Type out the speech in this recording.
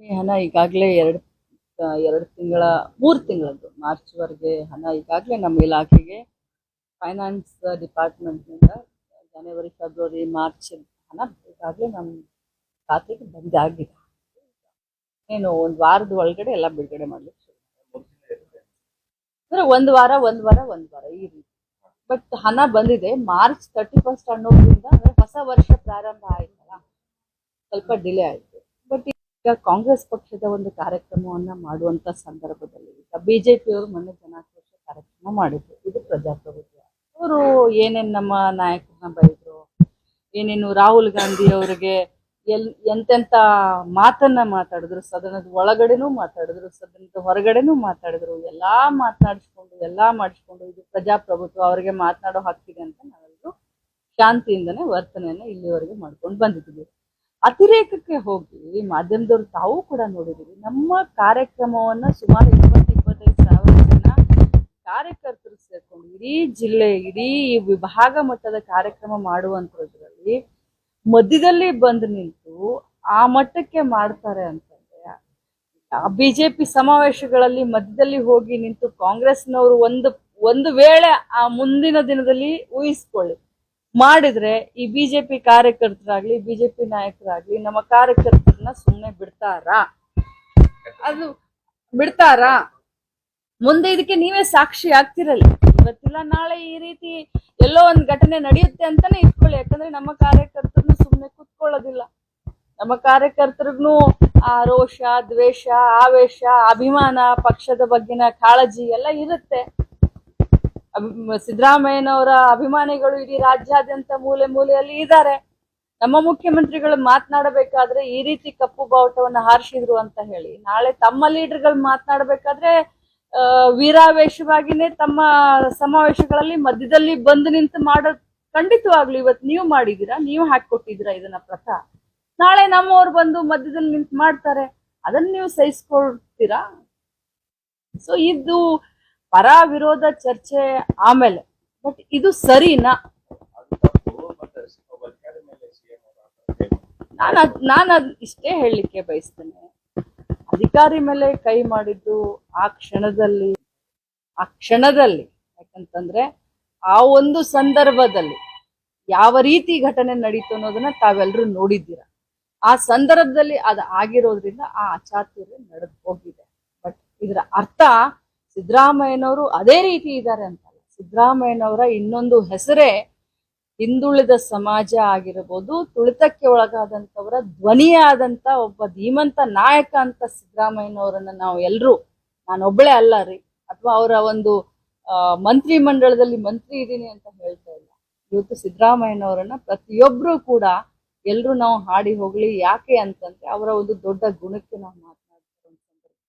ಹಣ ಈಗಾಗಲೇ ಎರಡು ಎರಡು ತಿಂಗಳ ಮೂರು ತಿಂಗಳದ್ದು. ಮಾರ್ಚ್ವರೆಗೆ ಹಣ ಈಗಾಗಲೇ ನಮ್ಮ ಇಲಾಖೆಗೆ ಫೈನಾನ್ಸ್ ಡಿಪಾರ್ಟ್ಮೆಂಟ್ನಿಂದ ಜನವರಿ ಫೆಬ್ರವರಿ ಮಾರ್ಚ್ ಹಣ ಈಗಾಗಲೇ ನಮ್ಮ ಖಾತೆಗೆ ಬಂದಾಗಿದೆ ಏನು ಒಂದು ವಾರದ ಒಳಗಡೆ ಎಲ್ಲ ಬಿಡುಗಡೆ ಮಾಡ್ಲಿಕ್ಕೆ ಶುರು ಅಂದ್ರೆ ಒಂದು ವಾರ ಒಂದು ವಾರ ಒಂದು ವಾರ ಈ ರೀತಿ. ಬಟ್ ಹಣ ಬಂದಿದೆ. ಮಾರ್ಚ್ ತರ್ಟಿ ಫಸ್ಟ್ ಅನ್ನೋದ್ರಿಂದ ಅಂದ್ರೆ ಹೊಸ ವರ್ಷ ಪ್ರಾರಂಭ ಆಯ್ತಲ್ಲ. ಸ್ವಲ್ಪ ಡಿಲೇ ಆಯ್ತು. ಈಗ ಕಾಂಗ್ರೆಸ್ ಪಕ್ಷದ ಒಂದು ಕಾರ್ಯಕ್ರಮವನ್ನ ಮಾಡುವಂತ ಸಂದರ್ಭದಲ್ಲಿ ಈಗ ಬಿಜೆಪಿಯವರು ಮೊನ್ನೆ ಜನಾಕ್ರೋಶ ಕಾರ್ಯಕ್ರಮ ಮಾಡಿದ್ರು. ಇದು ಪ್ರಜಾಪ್ರಭುತ್ವ. ಅವರು ಏನೇನ್ ನಮ್ಮ ನಾಯಕರನ್ನ ಬೈದ್ರು? ಏನೇನು ರಾಹುಲ್ ಗಾಂಧಿ ಅವರಿಗೆ ಎಲ್, ಎಂತೆಂತ ಮಾತನ್ನ ಮಾತಾಡಿದ್ರು? ಸದನದ ಒಳಗಡೆನೂ ಮಾತಾಡಿದ್ರು, ಸದನದ ಹೊರಗಡೆನೂ ಮಾತಾಡಿದ್ರು. ಎಲ್ಲಾ ಮಾತನಾಡಿಸ್ಕೊಂಡು ಎಲ್ಲಾ ಮಾಡಿಸ್ಕೊಂಡು ಇದು ಪ್ರಜಾಪ್ರಭುತ್ವ. ಅವರಿಗೆ ಮಾತನಾಡೋ ಹಕ್ಕಿದೆ ಅಂತ ನಾವೆಲ್ಲರೂ ಶಾಂತಿಯಿಂದನೇ ವರ್ತನೆಯನ್ನ ಇಲ್ಲಿವರೆಗೆ ಮಾಡ್ಕೊಂಡು ಬಂದಿದ್ದೀವಿ. ಅತಿರೇಕಕ್ಕೆ ಹೋಗಿ ಮಾಧ್ಯಮದವ್ರು ತಾವು ಕೂಡ ನೋಡಿದ್ದೀವಿ ನಮ್ಮ ಕಾರ್ಯಕ್ರಮವನ್ನ ಸುಮಾರು ಇಪ್ಪತ್ತು ಇಪ್ಪತ್ತೈದು ಸಾವಿರ ಜನ ಕಾರ್ಯಕರ್ತರು ಸೇರ್ಕೊಂಡು ಇಡೀ ಜಿಲ್ಲೆ, ಇಡೀ ವಿಭಾಗ ಮಟ್ಟದ ಕಾರ್ಯಕ್ರಮ ಮಾಡುವಂತದ್ರಲ್ಲಿ ಮಧ್ಯದಲ್ಲಿ ಬಂದು ನಿಂತು ಆ ಮಟ್ಟಕ್ಕೆ ಮಾಡ್ತಾರೆ ಅಂತಂದ್ರೆ ಬಿಜೆಪಿ ಸಮಾವೇಶಗಳಲ್ಲಿ ಮಧ್ಯದಲ್ಲಿ ಹೋಗಿ ನಿಂತು ಕಾಂಗ್ರೆಸ್ನವರು ಒಂದು ಒಂದು ವೇಳೆ ಆ ಮುಂದಿನ ದಿನದಲ್ಲಿ ಊಹಿಸ್ಕೊಳ್ಳಿ. ಮಾಡಿದ್ರೆ ಈ ಬಿಜೆಪಿ ಕಾರ್ಯಕರ್ತರಾಗ್ಲಿ ಬಿಜೆಪಿ ನಾಯಕರಾಗ್ಲಿ ನಮ್ಮ ಕಾರ್ಯಕರ್ತರನ್ನ ಸುಮ್ಮನೆ ಬಿಡ್ತಾರಾ? ಅದು ಬಿಡ್ತಾರಾ? ಮುಂದೆ ಇದಕ್ಕೆ ನೀವೇ ಸಾಕ್ಷಿ ಆಗ್ತಿರಲ್ಲ. ಇವತ್ತಿಲ್ಲ, ನಾಳೆ ಈ ರೀತಿ ಎಲ್ಲೋ ಒಂದ್ ಘಟನೆ ನಡೆಯುತ್ತೆ ಅಂತಾನೆ ಇಟ್ಕೊಳ್ಳಿ. ಯಾಕಂದ್ರೆ ನಮ್ಮ ಕಾರ್ಯಕರ್ತರನ್ನು ಸುಮ್ಮನೆ ಕುತ್ಕೊಳ್ಳೋದಿಲ್ಲ. ನಮ್ಮ ಕಾರ್ಯಕರ್ತರಿಗೂ ಆ, ರೋಷ, ದ್ವೇಷ, ಆವೇಶ, ಅಭಿಮಾನ, ಪಕ್ಷದ ಬಗ್ಗೆನ ಕಾಳಜಿ ಎಲ್ಲ ಇರುತ್ತೆ. ಸಿದ್ದರಾಮಯ್ಯನವರ ಅಭಿಮಾನಿಗಳು ಇಡೀ ರಾಜ್ಯಾದ್ಯಂತ ಮೂಲೆ ಮೂಲೆಯಲ್ಲಿ ಇದ್ದಾರೆ. ನಮ್ಮ ಮುಖ್ಯಮಂತ್ರಿಗಳು ಮಾತನಾಡಬೇಕಾದ್ರೆ ಈ ರೀತಿ ಕಪ್ಪು ಬಾವುಟವನ್ನು ಹಾರಿಸಿದ್ರು ಅಂತ ಹೇಳಿ. ನಾಳೆ ತಮ್ಮ ಲೀಡರ್ಗಳು ಮಾತನಾಡಬೇಕಾದ್ರೆ ವೀರಾವೇಶವಾಗಿನೇ ತಮ್ಮ ಸಮಾವೇಶಗಳಲ್ಲಿ ಮಧ್ಯದಲ್ಲಿ ಬಂದು ನಿಂತು ಮಾಡೋದ್ ಖಂಡಿತವಾಗ್ಲು ಇವತ್ತು ನೀವು ಮಾಡಿದೀರಾ ನೀವು ಹಾಕಿಕೊಟ್ಟಿದ್ದೀರಾ ಇದನ್ನ ಪ್ರಥ? ನಾಳೆ ನಮ್ಮವ್ರು ಬಂದು ಮಧ್ಯದಲ್ಲಿ ನಿಂತು ಮಾಡ್ತಾರೆ. ಅದನ್ನ ನೀವು ಸಹಿಸ್ಕೊಳ್ತೀರಾ? ಸೊ ಇದು ಪರ ವಿರೋಧ ಚರ್ಚೆ ಆಮೇಲೆ. ಬಟ್ ಇದು ಸರಿನಾ? ನಾನು ನಾನು ಅದ್ ಇಷ್ಟೇ ಹೇಳಲಿಕ್ಕೆ ಬಯಸ್ತೇನೆ. ಅಧಿಕಾರಿ ಮೇಲೆ ಕೈ ಮಾಡಿದ್ದು ಆ ಕ್ಷಣದಲ್ಲಿ ಆ ಕ್ಷಣದಲ್ಲಿ. ಯಾಕಂತಂದ್ರೆ ಆ ಒಂದು ಸಂದರ್ಭದಲ್ಲಿ ಯಾವ ರೀತಿ ಘಟನೆ ನಡೀತು ಅನ್ನೋದನ್ನ ತಾವೆಲ್ಲರೂ ನೋಡಿದ್ದೀರ? ಆ ಸಂದರ್ಭದಲ್ಲಿ ಅದು ಆಗಿರೋದ್ರಿಂದ ಆ ಅಚಾತುರ್ಯ ನಡೆದು ಹೋಗಿದೆ. ಬಟ್ ಇದರ ಅರ್ಥ ಸಿದ್ದರಾಮಯ್ಯನವರು ಅದೇ ರೀತಿ ಇದ್ದಾರೆ ಅಂತ ಸಿದ್ದರಾಮಯ್ಯನವರ ಇನ್ನೊಂದು ಹೆಸರೇ ಹಿಂದುಳಿದ ಸಮಾಜ ಆಗಿರಬಹುದು, ತುಳಿತಕ್ಕೆ ಒಳಗಾದಂತವರ ಧ್ವನಿಯಾದಂಥ ಒಬ್ಬ ಧೀಮಂತ ನಾಯಕ ಅಂತ ಸಿದ್ದರಾಮಯ್ಯನವರನ್ನ ನಾವು ಎಲ್ಲರೂ ನಾನೊಬ್ಬಳೇ ಅಲ್ಲ ರೀ, ಅಥವಾ ಅವರ ಒಂದು ಮಂತ್ರಿ ಮಂಡಳದಲ್ಲಿ ಮಂತ್ರಿ ಇದ್ದೀನಿ ಅಂತ ಹೇಳ್ತಾ ಇಲ್ಲ. ಇವತ್ತು ಸಿದ್ದರಾಮಯ್ಯನವರನ್ನ ಪ್ರತಿಯೊಬ್ಬರೂ ಕೂಡ ಎಲ್ಲರೂ ನಾವು ಹಾಡಿ ಹೋಗ್ಲಿ, ಯಾಕೆ ಅಂತಂದ್ರೆ ಅವರ ಒಂದು ದೊಡ್ಡ ಗುಣಕ್ಕೆ ನಾವು ಮಾತನಾಡ್ತೀವಿ